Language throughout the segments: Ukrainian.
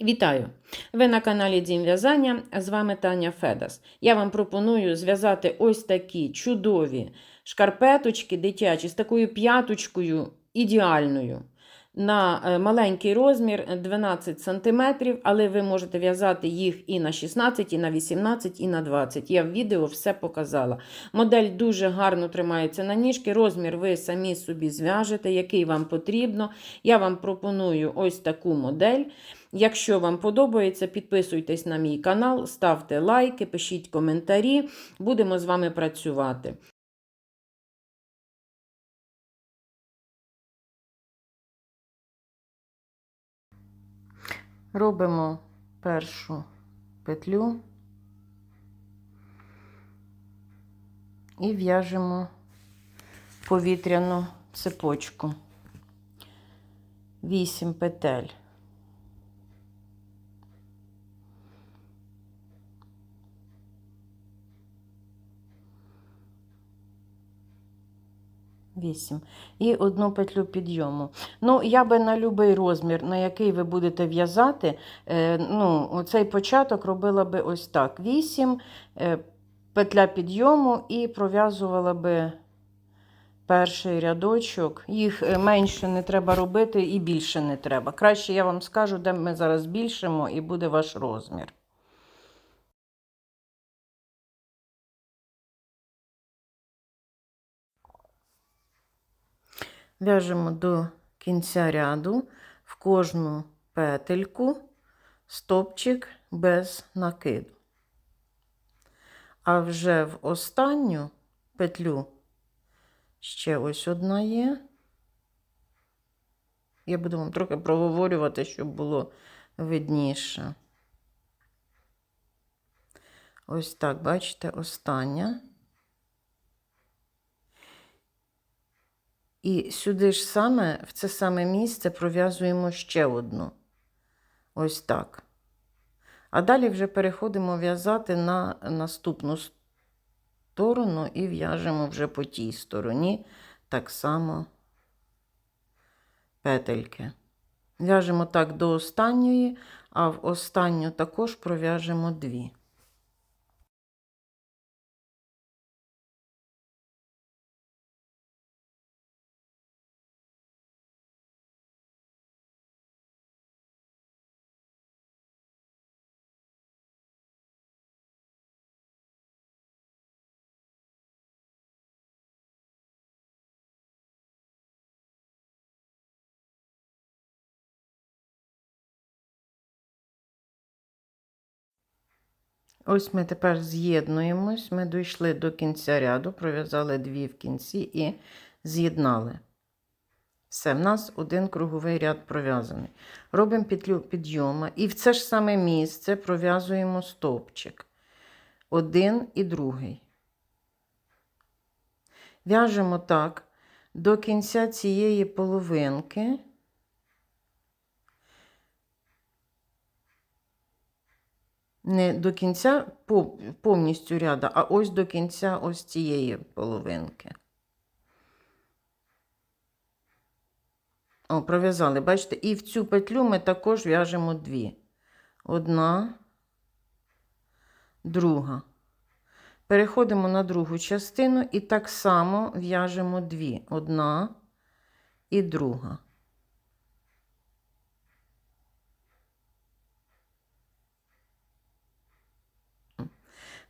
Вітаю! Ви на каналі Дім В'язання. З вами Таня Федас. Я вам пропоную зв'язати ось такі чудові шкарпеточки дитячі з такою п'яточкою ідеальною. На е, маленький розмір 12 см, але ви можете в'язати їх і на 16, і на 18, і на 20. Я в відео все показала. Модель дуже гарно тримається на ніжки. Розмір ви самі собі зв'яжете, який вам потрібно. Я вам пропоную ось таку модель. Якщо вам подобається, підписуйтесь на мій канал, ставте лайки, пишіть коментарі. Будемо з вами працювати. Робимо першу петлю і в'яжемо повітряну цепочку. 8 петель. Вісім. І одну петлю підйому. Ну, я би на будь-який розмір, на який ви будете в'язати, е, ну, оцей початок робила би ось так: 8, е, петля підйому і пров'язувала би перший рядочок. Їх е, менше не треба робити і більше не треба. Краще я вам скажу, де ми зараз збільшимо, і буде ваш розмір. В'яжемо до кінця ряду в кожну петельку стопчик без накиду. А вже в останню петлю ще ось одна є. Я буду вам трохи проговорювати, щоб було видніше. Ось так, бачите, остання. І сюди ж саме, в це саме місце пров'язуємо ще одну. Ось так. А далі вже переходимо в'язати на наступну сторону і в'яжемо вже по тій стороні так само петельки. В'яжемо так до останньої, а в останню також пров'яжемо дві. Ось ми тепер з'єднуємось. Ми дійшли до кінця ряду, пров'язали дві в кінці і з'єднали. Все, в нас один круговий ряд пров'язаний. Робимо петлю підйому і в це ж саме місце пров'язуємо стовпчик. Один і другий. В'яжемо так до кінця цієї половинки. Не до кінця повністю ряда, а ось до кінця ось цієї половинки. О, пров'язали, бачите, і в цю петлю ми також в'яжемо дві. Одна, друга. Переходимо на другу частину і так само в'яжемо дві. Одна і друга.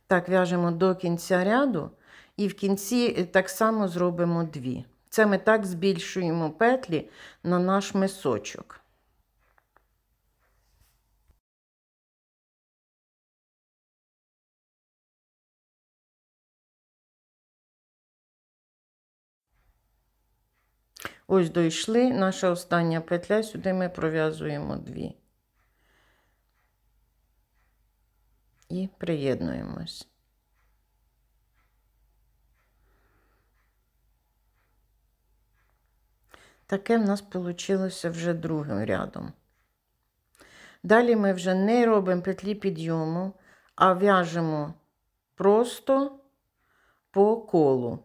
Так, в'яжемо до кінця ряду, і в кінці так само зробимо дві. Це ми так збільшуємо петлі на наш мисочок. Ось дійшли, наша остання петля, сюди ми пров'язуємо дві. І приєднуємось. Таке в нас вийшло вже другим рядом. Далі ми вже не робимо петлі підйому, а в'яжемо просто по колу.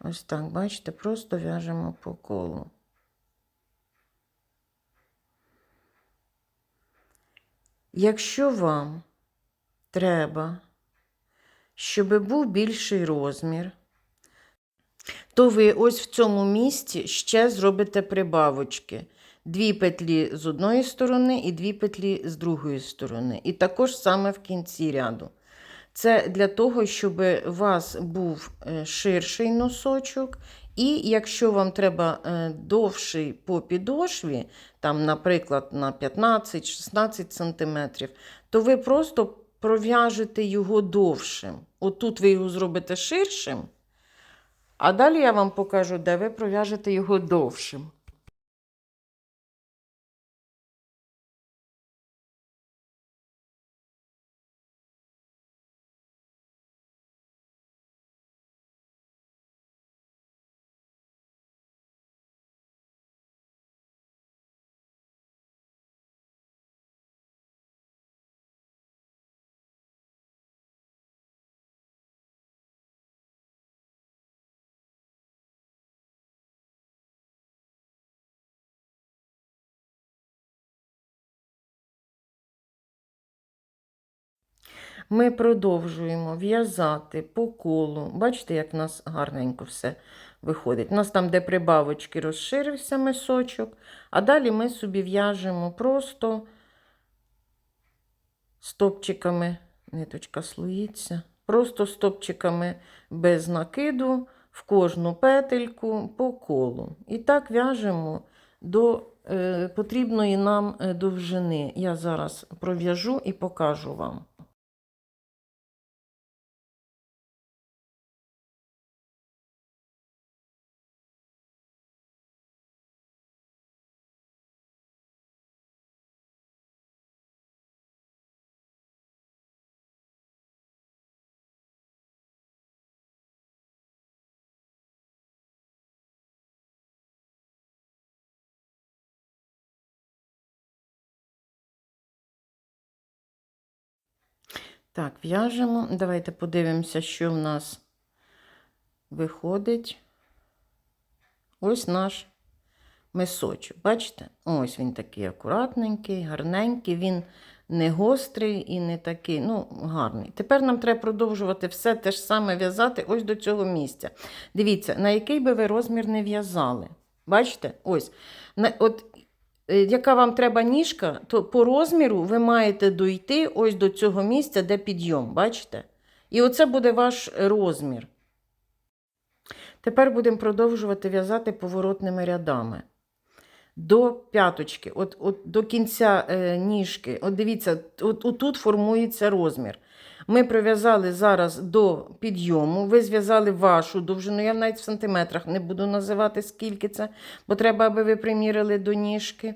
Ось так, бачите, просто в'яжемо по колу. Якщо вам треба, щоб був більший розмір, то ви ось в цьому місці ще зробите прибавочки. Дві петлі з одної сторони і дві петлі з другої сторони. І також саме в кінці ряду. Це для того, щоб у вас був е, ширший носочок, і якщо вам треба е, довший по підошві, там, наприклад, на 15-16 см, то ви просто пров'яжете його довшим. Отут ви його зробите ширшим, а далі я вам покажу, де ви пров'яжете його довшим. Ми продовжуємо в'язати по колу. Бачите, як в нас гарненько все виходить. У нас там, де прибавочки, розширився мисочок, а далі ми собі в'яжемо просто стопчиками, ниточка слоїться, просто стопчиками без накиду в кожну петельку по колу. І так в'яжемо до е, потрібної нам е, довжини. Я зараз пров'яжу і покажу вам. Так, в'яжемо. Давайте подивимося, що в нас виходить. Ось наш мисочок. Бачите? Ось він такий акуратненький, гарненький, він не гострий і не такий, ну, гарний. Тепер нам треба продовжувати все те ж саме в'язати ось до цього місця. Дивіться, на який би ви розмір не в'язали. Бачите? Ось. От яка вам треба ніжка, то по розміру ви маєте дойти ось до цього місця, де підйом, бачите? І оце буде ваш розмір. Тепер будемо продовжувати в'язати поворотними рядами. До п'яточки, от, от до кінця е, ніжки. От дивіться, от, отут формується розмір. Ми пров'язали зараз до підйому, ви зв'язали вашу довжину. Я навіть в сантиметрах не буду називати, скільки це, бо треба, аби ви примірили до ніжки.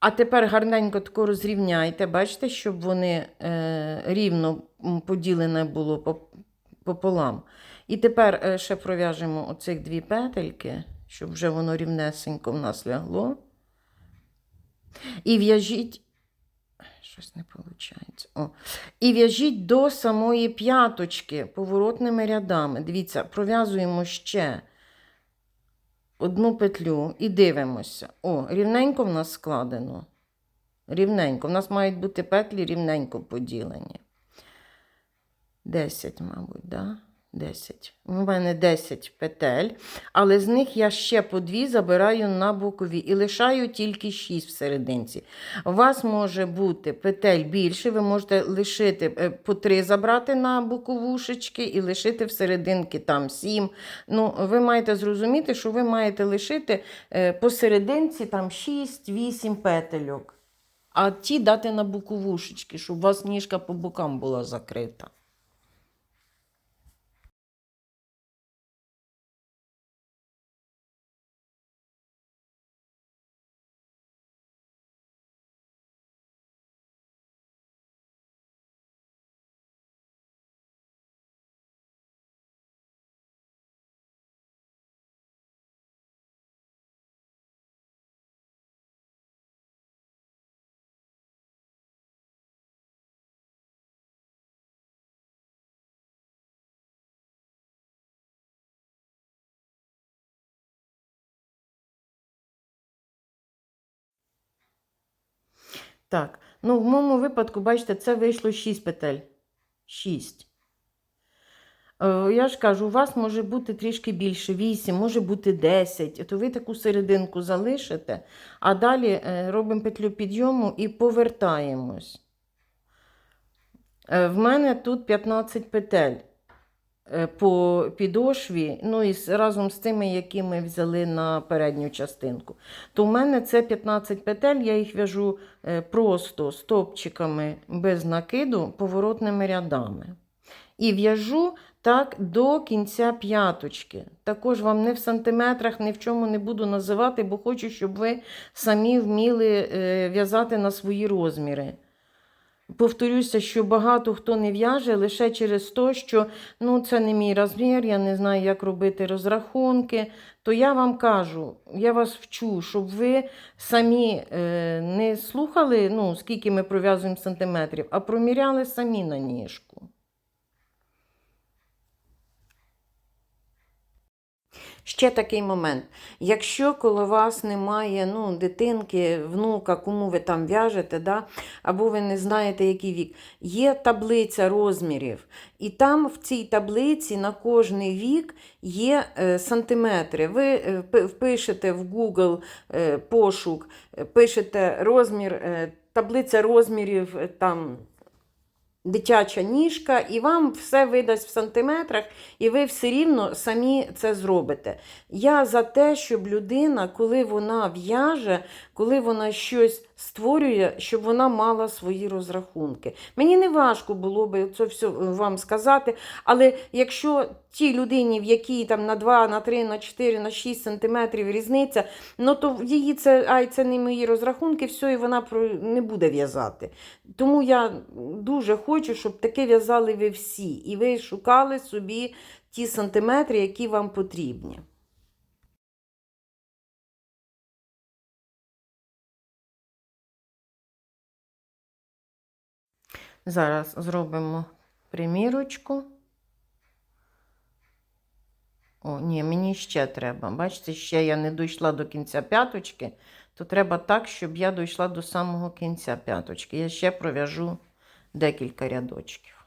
А тепер гарненько тако розрівняйте, бачите, щоб вони е, рівно поділене було пополам. І тепер е, ще пров'яжемо оцих дві петельки, щоб вже воно рівнесенько в нас лягло. І в'яжіть. Щось не виходить. О. І в'яжіть до самої п'яточки поворотними рядами. Дивіться, пров'язуємо ще одну петлю і дивимося. О, рівненько в нас складено. Рівненько. В нас мають бути петлі рівненько поділені. 10, мабуть, да? 10. У мене 10 петель, але з них я ще по дві забираю на бокові і лишаю тільки 6 в серединці. У вас може бути петель більше, ви можете лишити е, по 3 забрати на боковушечки і лишити в серединки там 7. Ну, ви маєте зрозуміти, що ви маєте лишити е, посерединці там 6-8 петельок. А ті дати на боковушечки, щоб у вас ніжка по бокам була закрита. Так, Ну, в моєму випадку, бачите, це вийшло 6 петель. 6. Е, Я ж кажу, у вас може бути трішки більше, 8, може бути 10. То ви таку серединку залишите, а далі е, робимо петлю підйому і повертаємось. Е, В мене тут 15 петель по підошві, ну і разом з тими, які ми взяли на передню частинку. То в мене це 15 петель, я їх в'яжу е, просто стопчиками без накиду поворотними рядами. І в'яжу так до кінця п'яточки. Також вам не в сантиметрах, ні в чому не буду називати, бо хочу, щоб ви самі вміли е, в'язати на свої розміри. Повторюся, що багато хто не в'яже лише через те, що ну, це не мій розмір, я не знаю, як робити розрахунки. То я вам кажу, я вас вчу, щоб ви самі е, не слухали, ну, скільки ми пров'язуємо сантиметрів, а проміряли самі на ніжку. Ще такий момент. Якщо коло вас немає ну, дитинки, внука, кому ви там в'яжете, да? або ви не знаєте, який вік, є таблиця розмірів. І там в цій таблиці на кожний вік є е, сантиметри. Ви е, впишете в Google е, пошук, е, пишете розмір, е, таблиця розмірів е, там. Дитяча ніжка, і вам все видасть в сантиметрах, і ви все рівно самі це зробите. Я за те, щоб людина, коли вона в'яже, коли вона щось створює, щоб вона мала свої розрахунки. Мені не важко було би це все вам сказати, але якщо тій людині, в якій там на 2, на 3, на 4, на 6 сантиметрів різниця, ну то її це, ай, це не мої розрахунки, все, і вона не буде в'язати. Тому я дуже хочу, щоб таке в'язали ви всі, і ви шукали собі ті сантиметри, які вам потрібні. Зараз зробимо примірочку. О, ні, мені ще треба. Бачите, ще я не дійшла до кінця п'яточки, то треба так, щоб я дійшла до самого кінця п'яточки. Я ще пров'яжу декілька рядочків.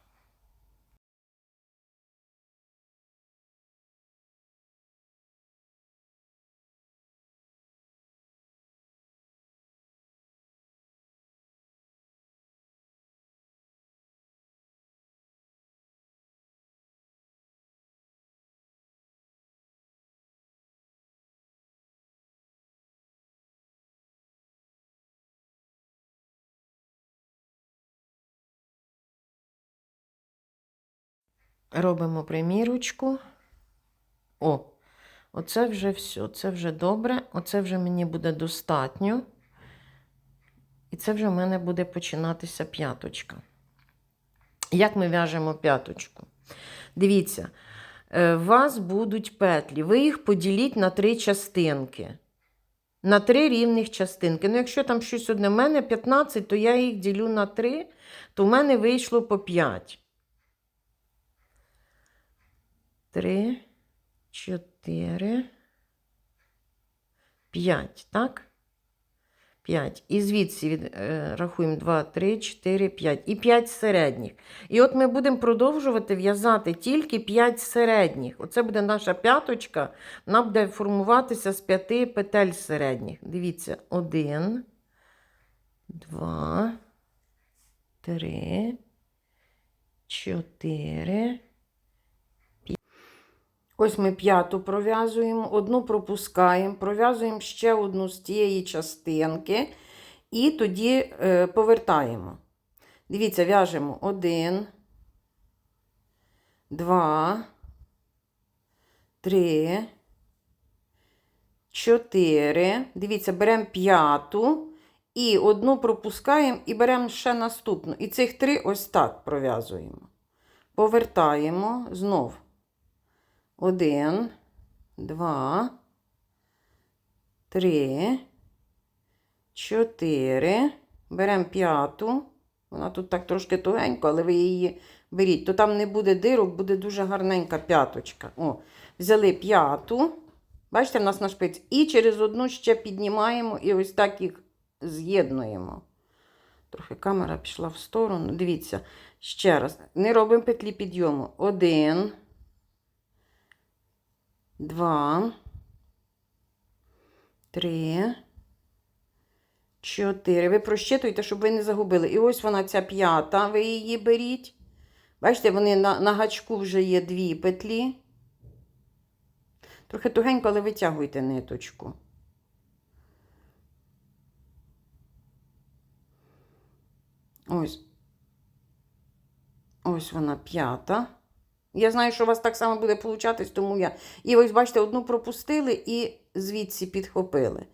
Робимо примірочку. О, оце вже все. Це вже добре. Оце вже мені буде достатньо. І це вже в мене буде починатися п'яточка. Як ми в'яжемо п'яточку? Дивіться, е, у вас будуть петлі. Ви їх поділіть на три частинки. На три рівних частинки. Ну, якщо там щось одне в мене 15, то я їх ділю на 3, то в мене вийшло по 5. 3, 4, 5, так? 5. І звідси від, е, рахуємо 2, 3, 4, 5. І 5 середніх. І от ми будемо продовжувати в'язати тільки 5 середніх. Оце буде наша п'яточка. Вона буде формуватися з 5 петель середніх. Дивіться, 1, 2, 3, 4, Ось ми п'яту пров'язуємо, одну пропускаємо, пров'язуємо ще одну з тієї частинки і тоді е, повертаємо. Дивіться, в'яжемо один, два, три, чотири. Дивіться, беремо п'яту і одну пропускаємо і беремо ще наступну. І цих три ось так пров'язуємо. Повертаємо знов. Один, два, три, чотири. Беремо п'яту. Вона тут так трошки тугенько, але ви її беріть. То там не буде дирок, буде дуже гарненька п'яточка. О, взяли п'яту. Бачите, в нас на шпиці. І через одну ще піднімаємо і ось так їх з'єднуємо. Трохи камера пішла в сторону. Дивіться, ще раз. Не робимо петлі підйому. Один, два, три, чотири. Ви прощитуйте, щоб ви не загубили. І ось вона ця п'ята, ви її беріть. Бачите, вони на, на гачку вже є дві петлі. Трохи тугенько, але витягуйте ниточку. Ось. Ось вона п'ята. Я знаю, що у вас так само буде получатись, тому я. І ось, бачите, одну пропустили і звідси підхопили.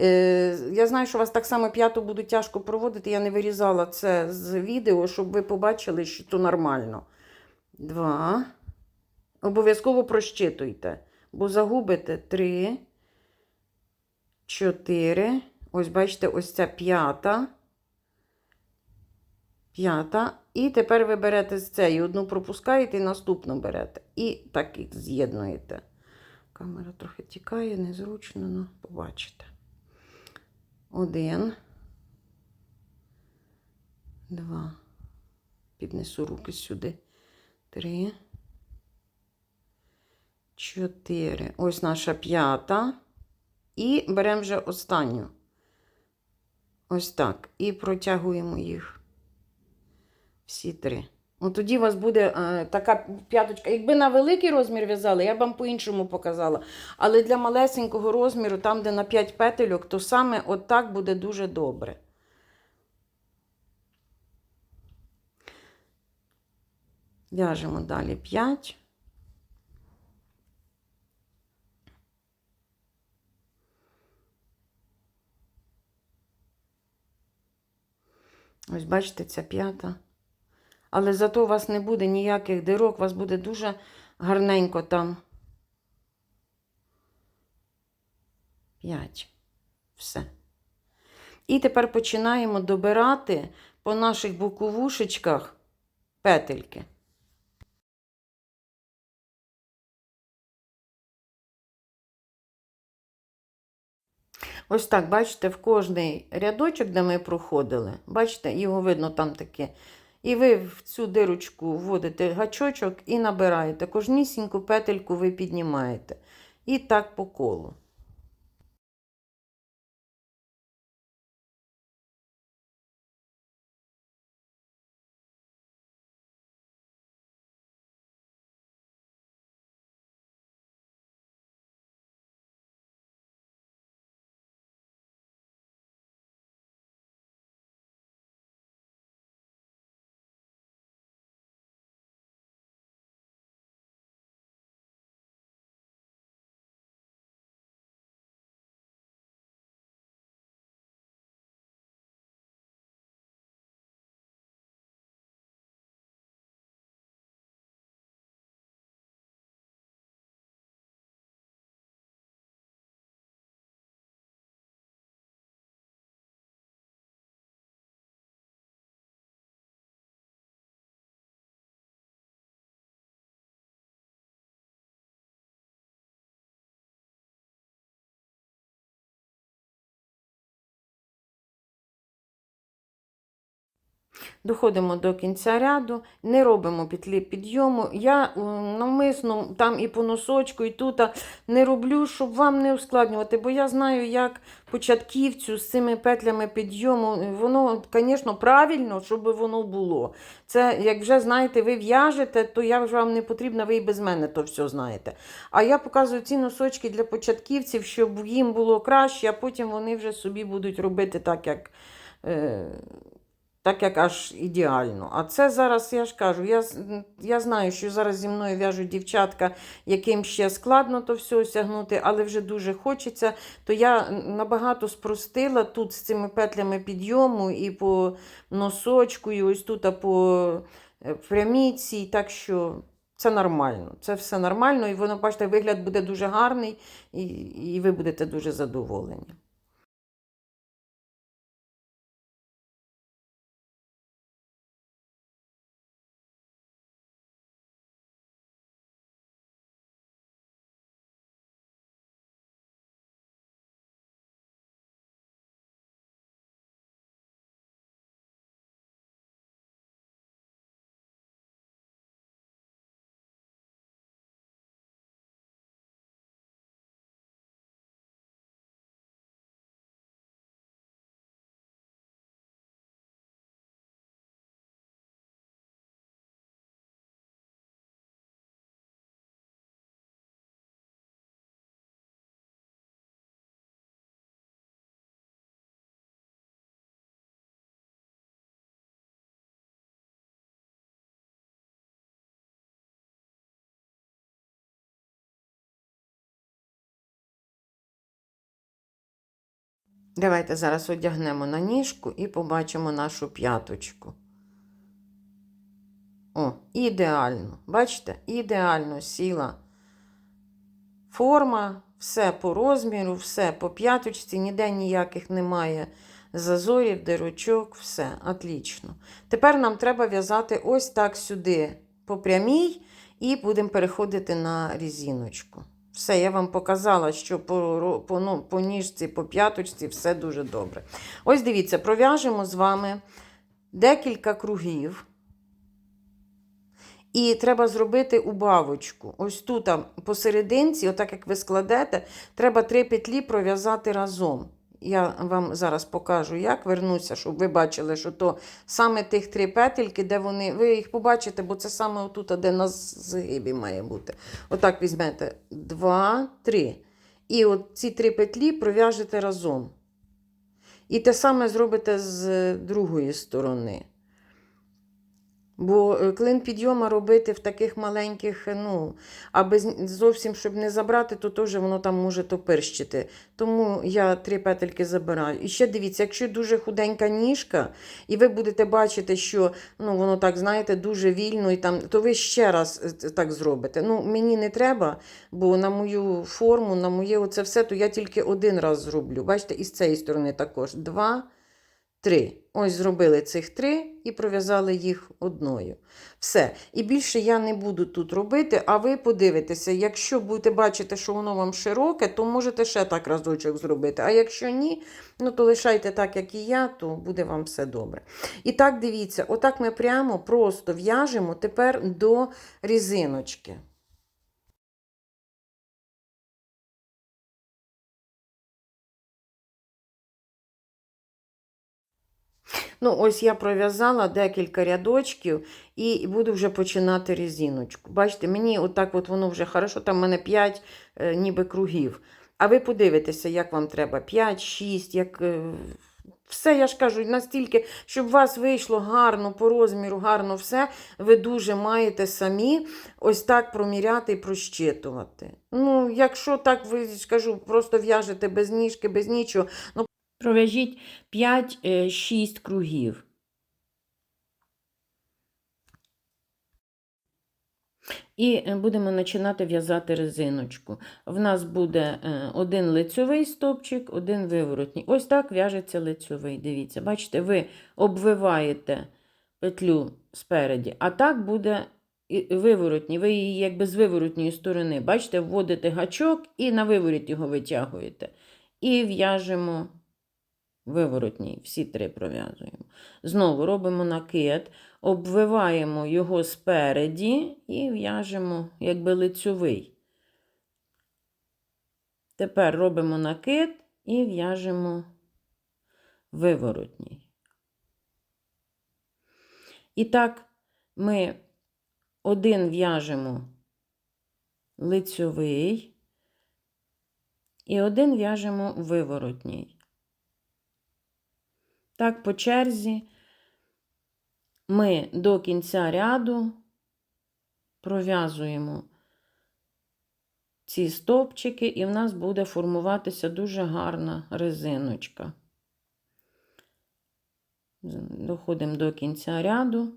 Е, я знаю, що у вас так само п'яту буде тяжко проводити. Я не вирізала це з відео, щоб ви побачили, що то нормально. Два. Обов'язково прощитуйте, бо загубите три, чотири. Ось, бачите, ось ця п'ята. П'ята. І тепер ви берете з цієї одну пропускаєте і наступну берете. І так їх з'єднуєте. Камера трохи тікає, незручно, але побачите. Один. Два. Піднесу руки сюди. Три. Чотири. Ось наша п'ята. І беремо вже останню. Ось так. І протягуємо їх. Всі три. Ну, тоді у вас буде е, така п'яточка. Якби на великий розмір в'язали, я б вам по-іншому показала. Але для малесенького розміру, там, де на 5 петельок, то саме отак буде дуже добре. В'яжемо далі 5. Ось бачите, ця п'ята. Але зато у вас не буде ніяких дирок, у вас буде дуже гарненько там. П'ять. Все. І тепер починаємо добирати по наших боковушечках петельки. Ось так, бачите, в кожний рядочок, де ми проходили, бачите, його видно там таке. І ви в цю дирочку вводите гачочок і набираєте. Кожнісіньку петельку ви піднімаєте. І так по колу. Доходимо до кінця ряду, не робимо петлі підйому. Я е, навмисно там і по носочку, і тут не роблю, щоб вам не ускладнювати, бо я знаю, як початківцю з цими петлями підйому, воно, звісно, правильно, щоб воно було. Це, як вже знаєте, ви в'яжете, то я вже вам не потрібна, ви і без мене то все знаєте. А я показую ці носочки для початківців, щоб їм було краще, а потім вони вже собі будуть робити так, як. Е так як аж ідеально. А це зараз, я ж кажу, я я знаю, що зараз зі мною в'яжуть дівчатка, яким ще складно то все осягнути, але вже дуже хочеться. То я набагато спростила тут з цими петлями підйому і по носочку, і ось тут по е, пряміці. Так що це нормально. Це все нормально, і воно, бачите, вигляд буде дуже гарний, і, і ви будете дуже задоволені. Давайте зараз одягнемо на ніжку і побачимо нашу п'яточку. О, ідеально. Бачите, ідеально сіла форма, все по розміру, все по п'яточці, ніде ніяких немає зазорів, дирочок, все, отлично. Тепер нам треба в'язати ось так сюди по прямій, і будемо переходити на різіночку. Все, я вам показала, що по, по, ну, по ніжці, по п'яточці все дуже добре. Ось дивіться, пров'яжемо з вами декілька кругів. І треба зробити убавочку. Ось тут посерединці, отак як ви складете, треба три петлі пров'язати разом. Я вам зараз покажу, як вернуся, щоб ви бачили, що то саме тих три петельки, де вони. Ви їх побачите, бо це саме отут, де на згибі має бути. Отак візьмете два, три. І от ці три петлі пров'яжете разом. І те саме зробите з другої сторони. Бо е, клин підйома робити в таких маленьких, е, ну, а без, зовсім, щоб не забрати, то теж воно там може топирщити. Тому я три петельки забираю. І ще дивіться, якщо дуже худенька ніжка, і ви будете бачити, що ну, воно так, знаєте, дуже вільно, і там, то ви ще раз е, так зробите. Ну, мені не треба, бо на мою форму, на моє оце все, то я тільки один раз зроблю. Бачите, і з цієї сторони також. Два, три. Ось зробили цих три і пров'язали їх одною. Все. І більше я не буду тут робити, а ви подивитеся, якщо будете бачити, що воно вам широке, то можете ще так разочок зробити. А якщо ні, ну то лишайте так, як і я, то буде вам все добре. І так, дивіться, отак ми прямо просто в'яжемо тепер до різиночки. Ну, ось я пров'язала декілька рядочків і буду вже починати резиночку. Бачите, мені отак от воно вже хорошо, там в мене 5 е, ніби кругів. А ви подивитеся, як вам треба 5, 6, як. е, Все, я ж кажу, настільки, щоб у вас вийшло гарно по розміру, гарно все, ви дуже маєте самі ось так проміряти і прощитувати. Ну, якщо так ви ж просто в'яжете без ніжки, без нічого, ну пров'яжіть 5-6 кругів. І е, будемо починати в'язати резиночку. В нас буде е, один лицьовий стовпчик, один виворотній. Ось так в'яжеться лицьовий. Дивіться, бачите, ви обвиваєте петлю спереді, а так буде виворотній. Ви її якби з виворотньої сторони. Бачите, вводите гачок і на виворіт його витягуєте. І в'яжемо виворотній, всі три пров'язуємо. Знову робимо накид, обвиваємо його спереді і в'яжемо якби лицьовий. Тепер робимо накид і в'яжемо виворотній. І так ми один в'яжемо лицьовий і один в'яжемо виворотній. Так, по черзі ми до кінця ряду пров'язуємо ці стовпчики, і в нас буде формуватися дуже гарна резиночка. Доходимо до кінця ряду.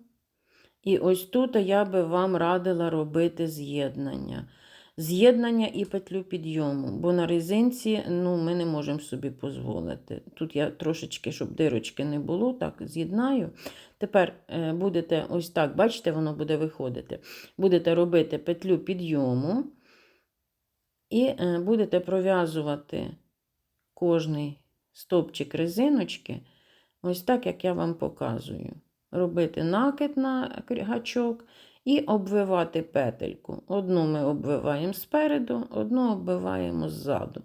І ось тут я би вам радила робити з'єднання. З'єднання і петлю підйому, бо на резинці ну, ми не можемо собі дозволити. Тут я трошечки, щоб дирочки не було, так з'єднаю. Тепер е, будете ось так, бачите, воно буде виходити. Будете робити петлю підйому і е, будете пров'язувати кожний стовпчик резиночки, ось так, як я вам показую. Робити накид на гачок і обвивати петельку. Одну ми обвиваємо спереду, одну обвиваємо ззаду.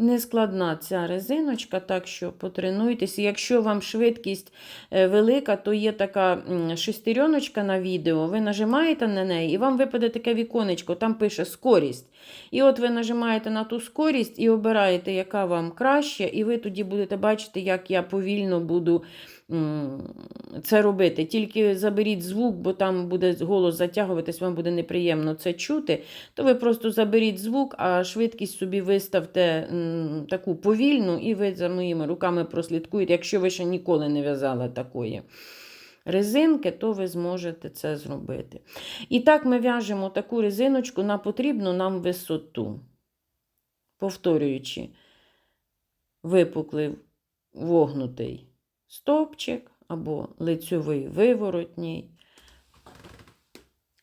Нескладна ця резиночка, так що потренуйтеся. Якщо вам швидкість е, велика, то є така шестереночка на відео, ви нажимаєте на неї, і вам випаде таке віконечко, там пише скорість. І от ви нажимаєте на ту скорість і обираєте, яка вам краще, і ви тоді будете бачити, як я повільно буду це робити. Тільки заберіть звук, бо там буде голос затягуватись, вам буде неприємно це чути. То ви просто заберіть звук, а швидкість собі виставте таку повільну, і ви за моїми руками прослідкуєте. Якщо ви ще ніколи не в'язали такої резинки, то ви зможете це зробити. І так ми в'яжемо таку резиночку на потрібну нам висоту. Повторюючи, випуклий вогнутий стовпчик або лицьовий виворотній,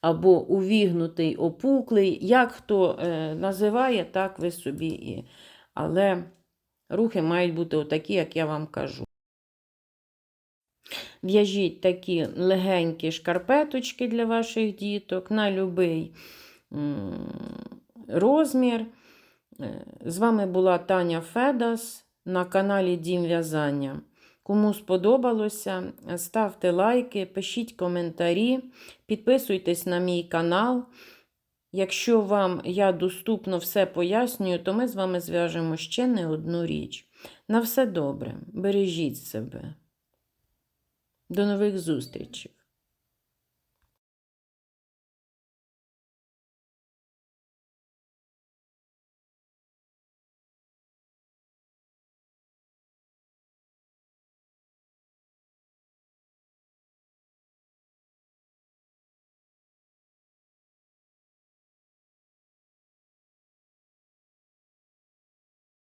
або увігнутий опуклий. Як хто е, називає, так ви собі і. Але рухи мають бути отакі, як я вам кажу. В'яжіть такі легенькі шкарпеточки для ваших діток на будь-який розмір. Е, З вами була Таня Федас на каналі Дім В'язання. Кому сподобалося, ставте лайки, пишіть коментарі, підписуйтесь на мій канал. Якщо вам я доступно все пояснюю, то ми з вами зв'яжемо ще не одну річ. На все добре, бережіть себе. До нових зустрічей!